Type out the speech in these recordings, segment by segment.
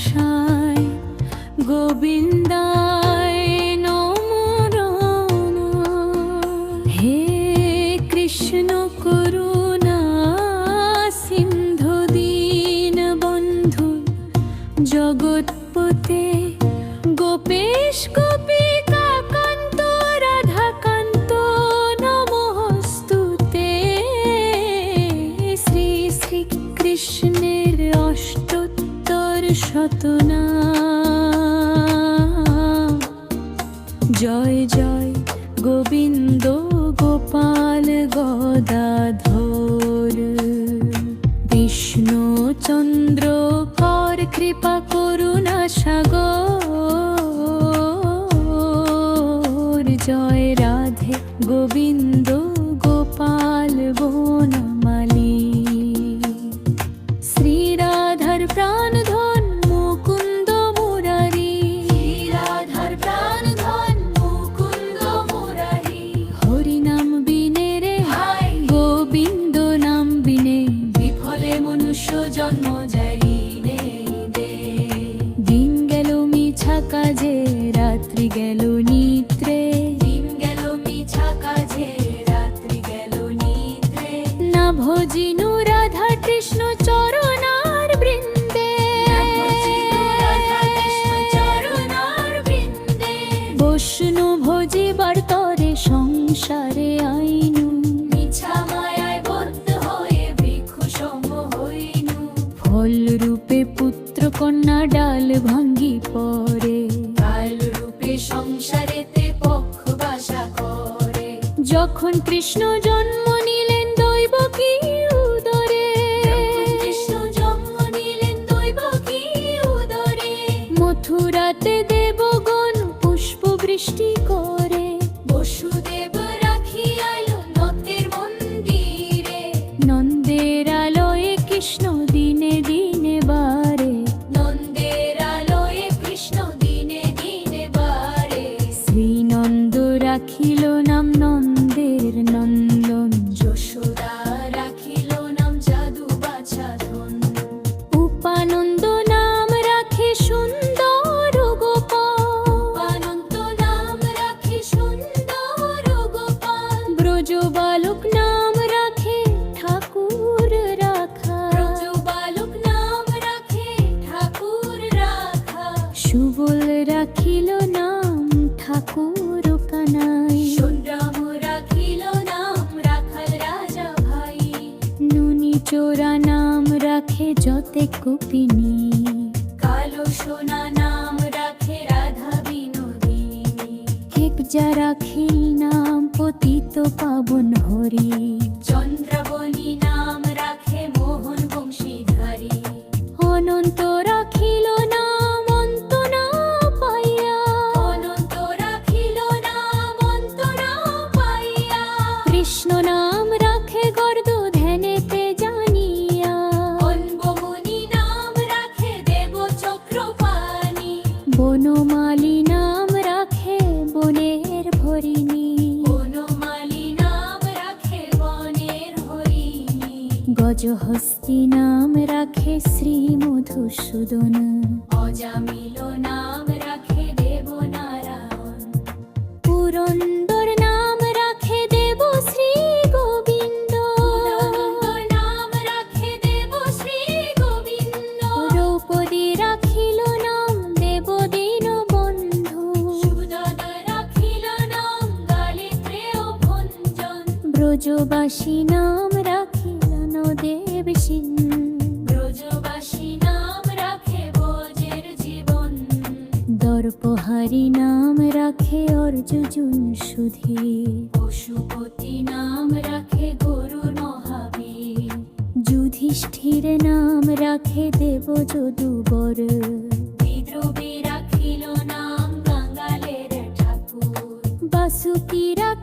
আশায় গোবিন্দায় অষ্টোত্তর জয় জয় গোবিন্দ গোপাল গদাধর। বিষ্ণু চন্দ্র কর কৃপা করুণা কৃষ্ণ চরণার বৃন্দে। বৈষ্ণু ভজিবার তরে সংসারে আইনু। ফল রূপে পুত্র কন্যা ডাল ভাঙ্গি পরে কাল রূপে সংসারেতে পক্ষ বাসা করে। যখন কৃষ্ণ জন্ম মথুরাতে দেবগণ পুষ্প বৃষ্টি করে। বসুদেব রাখিয়াল নন্দের মন্দিরে। নন্দের আলোয় কৃষ্ণ রাখিল নাম ঠাকুর কানাই। সুন্দরাম রাখিল নাম রাখাল রাজা ভাই নুনি চোরা নাম রাখে যতে কুপিনী কালো সোনা নাম রাখে রাধা বিনোদিনী। হেকজা রাখিল নাম পতিত পাবন হরি। চন্দ্রাবলী গজহস্তি নাম রাখে শ্রী মধুসূদন। অজামিল নাম রাখে দেবনারায়ণ। পুরন্দর নাম রাখে দেব শ্রী গোবিন্দ। নাম রাখে দেব শ্রী গোবিন্দ। দ্রৌপদী রাখিল নাম দেব দীন বন্ধু রাখিল নাম গালিত্রেয় ভঞ্জন। ব্রজবাসী নাম দেব ব্রজবাসী নাম রাখে বোজের জীবন। দর্পহারি নাম রাখে অর্জুন সুধী। পশুপতি নাম রাখে গরুর মহাবীর। যুধিষ্ঠির নাম রাখে দেব যদুবর। বিদ্রোহী রাখিল নাম বাঙালের ঠাকুর। বাসুকি রাখিল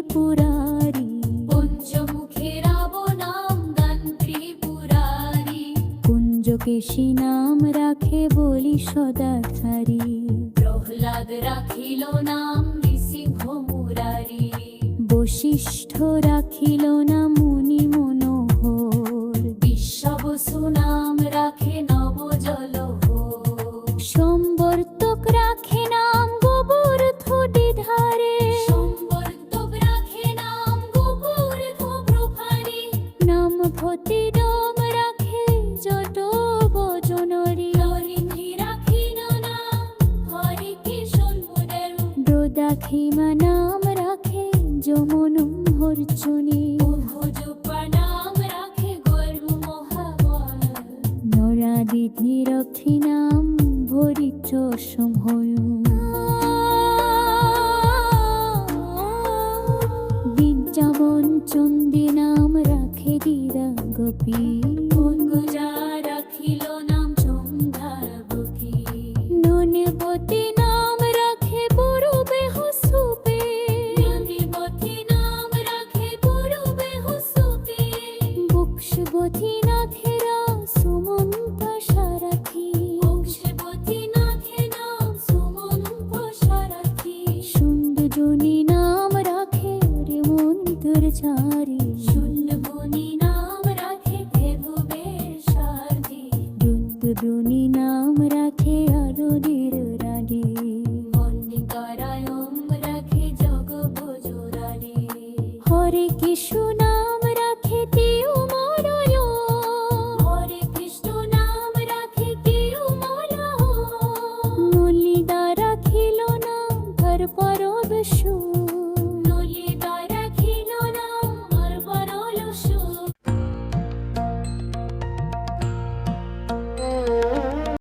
ত্রিপুরারি। পঞ্চমুখে রাবণাম দান ত্রিপুরারি। কুঞ্জকেশী নাম রাখে বলি সদাচারী। প্রহ্লাদ রাখিল নাম নৃসিংহ মুরারি বশিষ্ঠ রাখিল না মুনি ব্রদাখিমা নাম রাখে যমন হরচুনি নাম রাখে গর্ভ মহাবল নরাদিধি রক্ষী নাম ভরিচ সম্ভয়ু বিদ্যাবন চন্দি নাম রাখে দিদা গোপী। রাখিল নাম চন্দাবতী ননবতী নাম শূন্যবনী নাম রাখে দেববের সারথী রুদ্রনী নাম রাখে রানী। বন্দিকারায়ম রাখে হরে কৃষ্ণ নাম রাখে তিও মরয় হরে কৃষ্ণ নাম রাখে কেউ মরা মল্লিদা রাখিল নাম ধর পরবেশ